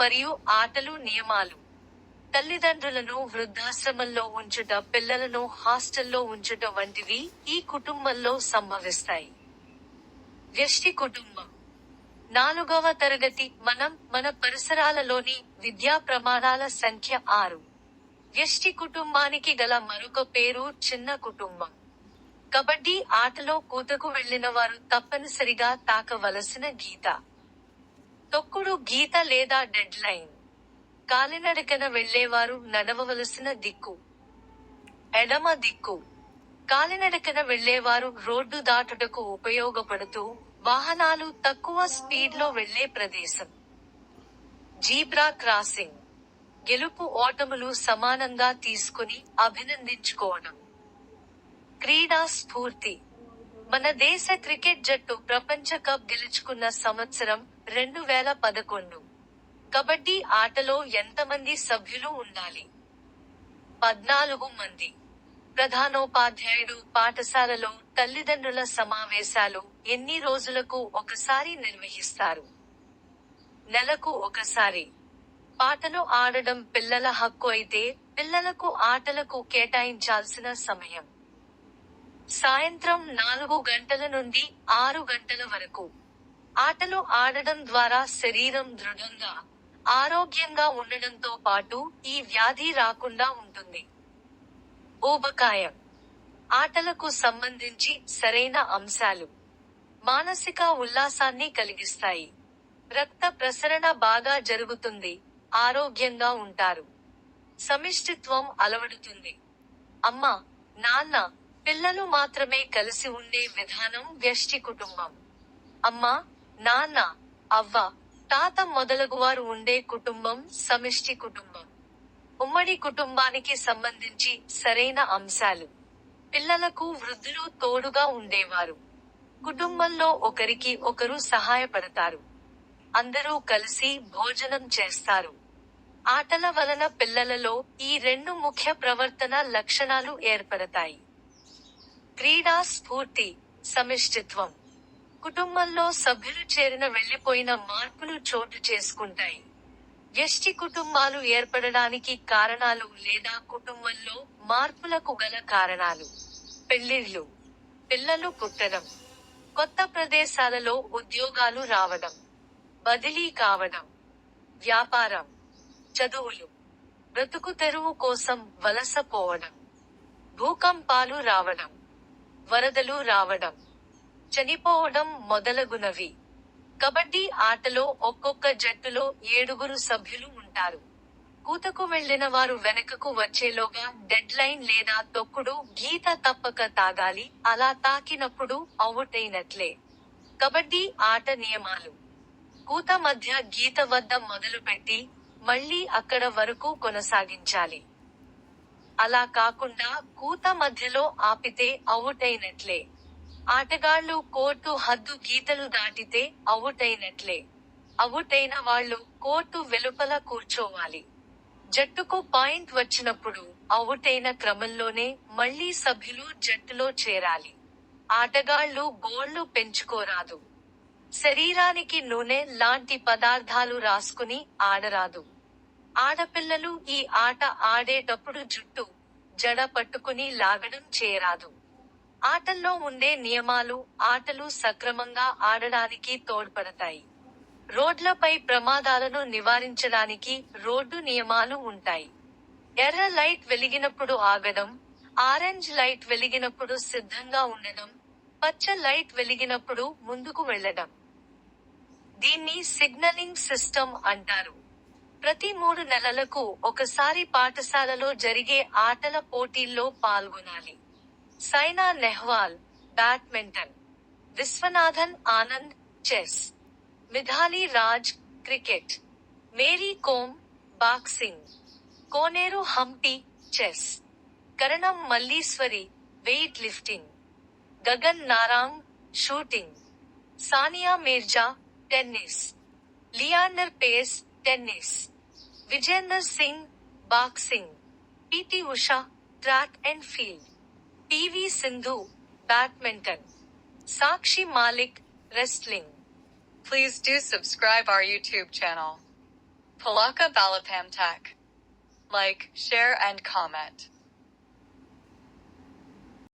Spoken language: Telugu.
మరియు ఆటలు నియమాలు. తల్లిదండ్రులను వృద్ధాశ్రమంలో ఉంచుట పిల్లలను హాస్టల్లో ఉంచుట వంటివి ఈ కుటుంబంలో సంభవిస్తాయి. వ్యష్టి కుటుంబం. నాలుగవ తరగతి మనం మన పరిసరాలలోని విద్యా ప్రమాణాల సంఖ్య ఆరు. వ్యష్టి కుటుంబానికి గల మరొక పేరు చిన్న కుటుంబం. కబడ్డీ ఆటలో కూతకు వెళ్ళిన వారు తప్పనిసరిగా తాకవలసిన గీత. తొక్కుడు గీత లేదా డెడ్ లైన్. కాలినడకన వెళ్ళేవారు నడవవలసిన దిక్కు. ఎడమ దిక్కు. కాలినడకన వెళ్ళేవారు రోడ్డు దాటుటకు ఉపయోగపడుతూ వాహనాలు తక్కువ స్పీడ్లో వెళ్ళే ప్రదేశం. Zebra crossing. గెలుపు ఓటములు సమానంగా తీసుకుని అభినందించుకోవడం. క్రీడా స్ఫూర్తి. మన దేశ క్రికెట్ జట్టు ప్రపంచ కప్ గెలుచుకున్న సంవత్సరం రెండు వేల పదకొండు. కబడ్డీ ఆటలో ఎంతమంది సభ్యులు ఉండాలి? పద్నాలుగు మంది. ప్రధానోపాధ్యాయుడు పాఠశాలలో తల్లిదండ్రుల సమావేశాలు ఎన్ని రోజులకు ఒకసారి నిర్వహిస్తారు? నెలకు ఒకసారి. పాటలు ఆడడం పిల్లల హక్కు అయితే పిల్లలకు ఆటలకు కేటాయించాల్సిన సమయం. సాయంత్రం నాలుగు గంటల నుండి ఆరు గంటల వరకు. ఆటలు ఆడడం ద్వారా శరీరం దృఢంగా ఆరోగ్యంగా ఉండడంతో పాటు ఈ వ్యాధి రాకుండా ఉంటుంది. ఊబకాయం. ఆటలకు సంబంధించి సరైన అంశాలు మానసిక ఉల్లాసాన్ని కలిగిస్తాయి. రక్త ప్రసరణ బాగా జరుగుతుంది. ఆరోగ్యంగా ఉంటారు. సమిష్టిత్వం అలవడుతుంది. అమ్మ నాన్న పిల్లలు మాత్రమే కలిసి ఉండే విధానం వ్యష్టి కుటుంబం. అమ్మ నాన్న అవ్వ తాత మొదలగువారు ఉండే కుటుంబం సమిష్టి కుటుంబం. ఉమ్మడి కుటుంబానికి సంబంధించి సరైన అంశాలు. పిల్లలకు వృద్ధులు తోడుగా ఉండేవారు. కుటుంబంలో ఒకరికి ఒకరు సహాయపడతారు. అందరూ కలిసి భోజనం చేస్తారు. ఆటల వలన పిల్లలలో ఈ రెండు ముఖ్య ప్రవర్తన లక్షణాలు ఏర్పడతాయి. క్రీడా స్ఫూర్తి సమిష్టిత్వం. కుటుంబంలో సభ్యులు చేరిన వెళ్ళిపోయిన మార్పులు చోటు చేసుకుంటాయి. వ్యష్టి కుటుంబాలు ఏర్పడడానికి కారణాలు లేదా కుటుంబంలో మార్పులకు గల కారణాలు. పెళ్ళిళ్ళు పిల్లలు పుట్టడం కొత్త ప్రదేశాలలో ఉద్యోగాలు రావడం బదిలీ కావడం వ్యాపారం చదువులు బ్రతుకు తెరువు కోసం వలసపోవడం భూకంపాలు రావడం వరదలు రావడం చనిపోవడం మొదలగునవి. కబడ్డీ ఆటలో ఒక్కొక్క జట్టులో ఏడుగురు సభ్యులు ఉంటారు. కూతకు వెళ్ళిన వారు వెనకకు వచ్చేలోగా డెడ్ లైన్ లేదా తొక్కుడు గీత తప్పక తాగాలి. అలా తాకినప్పుడు అవుట్ అయినట్లే కబడ్డీ ఆట నియమాలు. కూత మధ్య గీత వద్ద మొదలుపెట్టి మళ్ళీ అక్కడ వరకు కొనసాగించాలి. అలా కాకుండా కూత మధ్యలో ఆపితే అవుట్ అయినట్లే ఆటగాళ్ళు కోర్టు హద్దు గీతలు దాటితే అవుటైనట్లే. అవుటైన వాళ్ళు కోర్టు వెలుపల కూర్చోవాలి. జట్టుకు పాయింట్ వచ్చినప్పుడు అవుటైన క్రమంలోనే మళ్ళీ సభ్యులు జట్టులో చేరాలి. ఆటగాళ్ళు గోళ్ళు పెంచుకోరాదు. శరీరానికి నూనె లాంటి పదార్థాలు రాసుకుని ఆడరాదు. ఆడపిల్లలు ఈ ఆట ఆడేటప్పుడు జుట్టు జడ పట్టుకుని లాగడం చేయరాదు ఆటల్లో ఉండే నియమాలు ఆటలు సక్రమంగా ఆడడానికి తోడ్పడతాయి. రోడ్లపై ప్రమాదాలను నివారించడానికి రోడ్డు నియమాలు ఉంటాయి. ఎర్ర లైట్ వెలిగినప్పుడు ఆగడం ఆరెంజ్ లైట్ వెలిగినప్పుడు సిద్ధంగా ఉండడం పచ్చ లైట్ వెలిగినప్పుడు ముందుకు వెళ్ళడం. దీన్ని సిగ్నలింగ్ సిస్టమ్ అంటారు. ప్రతి మూడు నెలలకు ఒకసారి పాఠశాలలో జరిగే ఆటల పోటీల్లో పాల్గొనాలి. Saina Nehwal, badminton, Viswanathan Anand chess, Mithali Raj cricket, Mary Kom boxing Koneru Humpy chess, Karnam Malleswari weightlifting Gagan Narang shooting, Sania Mirza tennis Leander Paes tennis, Vijender Singh boxing PT Usha track and field. Pv Sindhu, badminton, Sakshi Malik, wrestling. Please do subscribe our YouTube channel. Palaka Balapamtak. Like, share and comment.